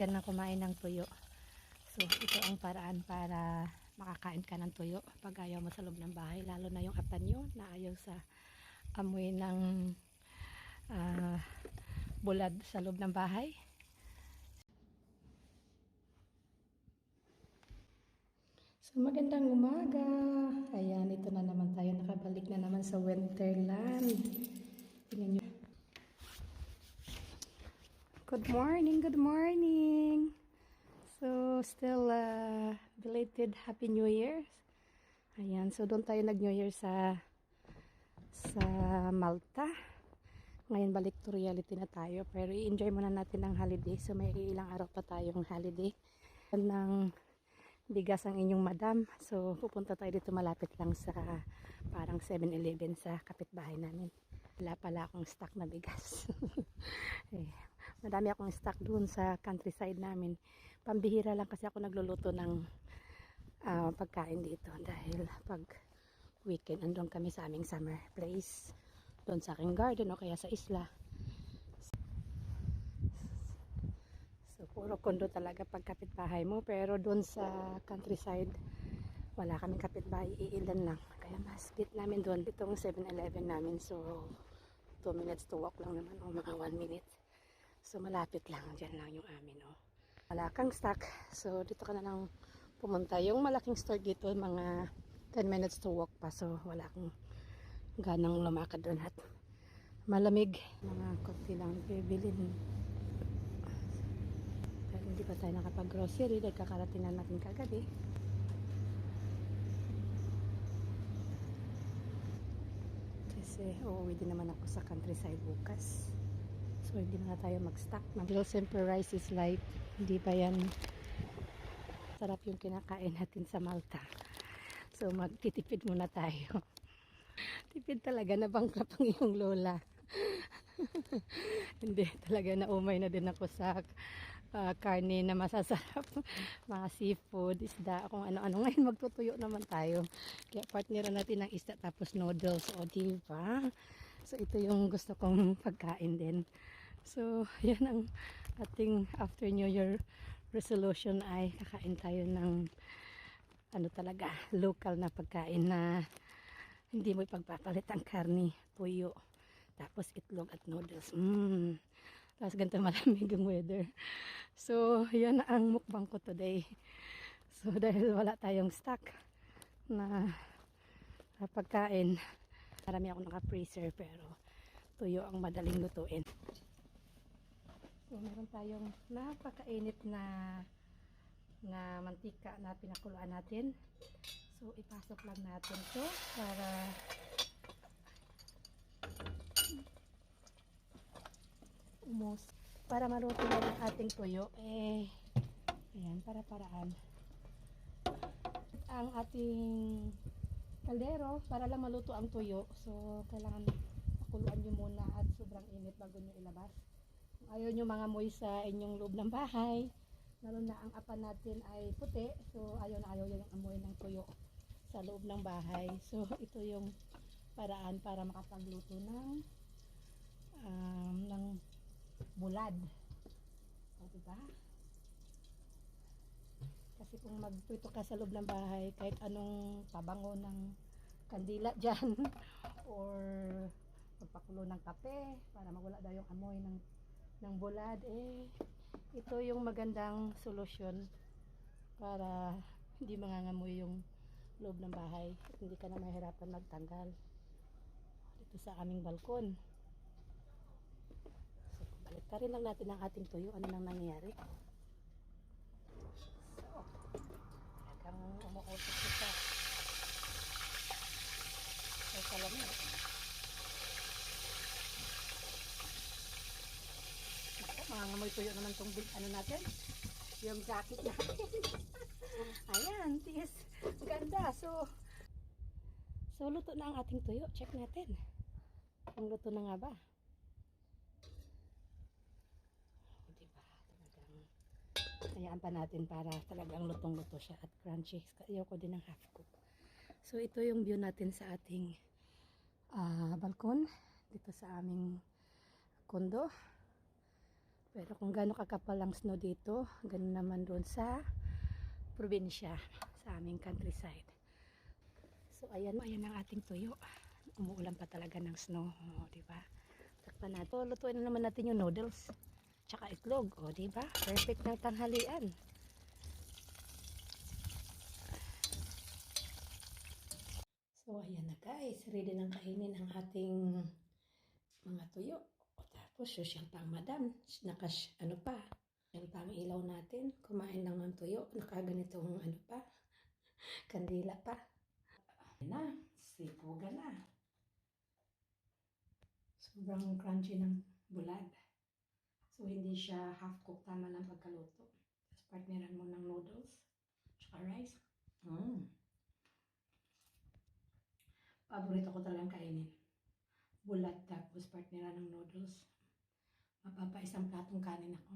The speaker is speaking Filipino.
Yan na kumain ng tuyo. So, ito ang paraan para makakain ka ng tuyo pag ayaw mo sa loob ng bahay. Lalo na yung apan nyo na ayaw sa amoy ng ah, bulad sa loob ng bahay. So, magandang umaga. Ayan, ito na naman tayo. Nakabalik na naman sa Winterland. Tingnan nyo. Good morning, good morning. So, still uh, belated Happy New Year. Ayan, so doon tayo nag-New Year sa sa Malta. Ngayon balik to reality na tayo. Pero i-enjoy muna natin ang holiday. So, may ilang araw pa tayong holiday. Ng bigas ang inyong madam. So, pupunta tayo dito malapit lang sa parang 7-Eleven sa kapitbahay namin. Wala pala akong stock na bigas. eh, madami akong stock doon sa countryside namin. Pambihira lang kasi ako nagluluto ng ah, pagkain dito dahil pag weekend andun kami sa aming summer place doon sa aking garden o kaya sa isla. So, puro kondo talaga pag kapitbahay mo. Pero doon sa countryside, wala kaming kapitbahay. Iilan lang. Kaya mas bit namin doon. Itong 7-Eleven namin. So, 2 minutes to walk lang naman. O mga 1 minute. So, malapit lang. Diyan lang yung amin. O. Wala kang stock. So, dito ka na lang pumunta. Yung malaking store dito, mga 10 minutes to walk pa. So, wala akong ganang lumakad doon at malamig. Mga konti lang bibilin. Pero hindi pa tayo nakapag-grocery dahil kakarating na natin kagabi. Kasi uuwi din naman ako sa countryside bukas. So hindi na tayo mag-stock. Mag simple rice is light. Hindi pa yan sarap yung kinakain natin sa Malta. So magtitipid muna tayo. Tipid talaga na bangka pang iyong lola. Hindi, talaga naumay na din ako sa ah, karne na masasarap. Mga seafood, isda, kung ano-ano. Ngayon magtutuyo naman tayo. Kaya partneran natin ng isda tapos noodles. O, diba? So, ito yung gusto kong pagkain din. So, yan ang ating after New Year resolution ay kakain tayo ng ano talaga, local na pagkain na hindi mo ipagpapalit ang karni, puyo, tapos itlog at noodles. Mm. Tapos ganito malamig ang weather. So, yan ang mukbang ko today. So, dahil wala tayong stock na na pagkain, marami ako naka-freezer pero tuyo ang madaling lutuin. Meron tayong napakainit na na mantika na pinakuluan natin. So, ipasok lang natin to para umos. Para maluto na yung ating tuyo, eh, ayan, para paraan. Ang ating kaldero, para lang maluto ang tuyo. So, kailangan pakuluan nyo muna at sobrang init bago nyo ilabas. Ayaw nyo mga moy sa inyong loob ng bahay, lalo na ang apan natin ay puti, so ayaw na ayaw yung amoy ng tuyo sa loob ng bahay. So, ito yung paraan para makapagluto ng um, ng bulad. O, diba? Kasi kung magtuto ka sa loob ng bahay, kahit anong pabango ng kandila dyan, or magpakulo ng kape, para mawala daw yung amoy ng, ng bulad, eh, ito yung magandang solusyon para hindi mangangamoy yung loob ng bahay hindi ka na mahirapan magtanggal. Dito sa aming balkon. So balik rin lang natin ang ating tuyo. Ano nang nangyayari so talagang umuusok siya. Sa salamin Ako, mangangamoy tuyo naman tong bil- ano natin. Yung jacket natin. Ayan tis. Ganda. So so luto na ang ating tuyo. Check natin. Kung luto na nga ba? O diba? Talagang hayaan pa natin para talagang lutong luto siya at crunchy. Ayaw ko din ng half cook. So ito yung view natin sa ating ah, balkon. Dito sa aming kondo Pero kung gaano kakapal ang snow dito, ganun naman doon sa probinsya, sa aming countryside. So ayan, ayan ang ating tuyo. Umuulan pa talaga ng snow, o, di ba? Takpan natin. So, lutuin na naman natin yung noodles. Tsaka itlog, o, di ba? Perfect ng tanghalian. So, ayan na guys. Ready nang kainin ang ating mga tuyo. Tapos, social pang madam. Nakas, ano pa? Yan pa ang ilaw natin. Kumain lang ng tuyo. Nakaganitong ano pa. Kandila pa. Na. Sipugan na. Sobrang crunchy ng bulad. So, hindi siya half cooked. Tama lang pagkaluto. Tapos, partneran mo ng noodles. Tsaka rice. Mm. Paborito ko talagang kainin. Bulat tapos partneran ng noodles. Mapapa isang platong kanin ako.